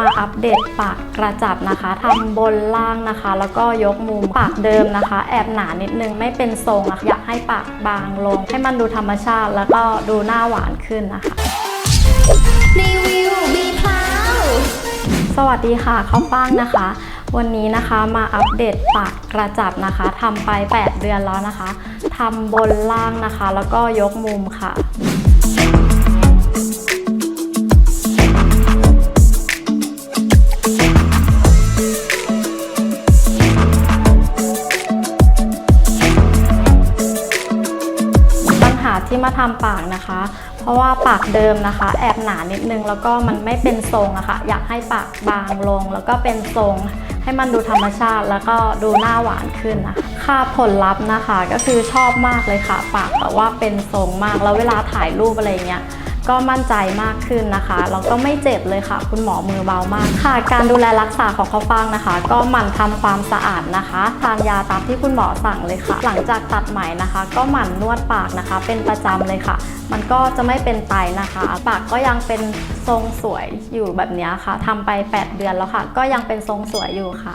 มาอัปเดตปากกระจับนะคะทำบนล่างนะคะ แล้วก็ยกมุมปากเดิมนะคะ แอบหนานิดนึงไม่เป็นทรงอะค่ะอยากให้ปากบางลง ให้มันดูธรรมชาติ แล้วก็ดูหน้าหวานขึ้นนะคะรีวิวบีพลาวสวัสดีค่ะข้าวฟ่างนะคะ วันนี้นะคะมาอัปเดตปากกระจับนะคะทำไป 8 เดือนแล้วนะคะทำบนล่างนะคะ แล้วก็ยกมุมค่ะ ที่มาทำปากนะคะ เพราะว่าปากเดิมนะคะ แอบหนานิดนึงแล้วก็มันไม่เป็นทรงอะค่ะ อยากให้ปากบางลง แล้วก็เป็นทรง ให้มันดูธรรมชาติ แล้วก็ดูหน้าหวานขึ้นนะคะค่าผลลัพธ์นะคะก็คือชอบมากเลยค่ะ ปากแบบว่าเป็นทรงมากแล้วเวลาถ่ายรูปอะไรเงี้ย ก็มั่นใจมากขึ้นนะคะแล้วก็ไม่เจ็บเลยค่ะ คุณหมอมือเบามากค่ะ การดูแลรักษาของข้าฟ่างนะคะ ก็หมั่นทำความสะอาดนะคะทานยาตามที่คุณหมอสั่งเลยค่ะ หลังจากตัดไหมนะคะ ก็หมั่นนวดปากนะคะ เป็นประจำเลยค่ะ มันก็จะไม่เป็นไตนะคะ ปากก็ยังเป็นทรงสวยอยู่แบบนี้ค่ะทำไป 8 เดือนแล้วค่ะ ก็ยังเป็นทรงสวยอยู่ค่ะ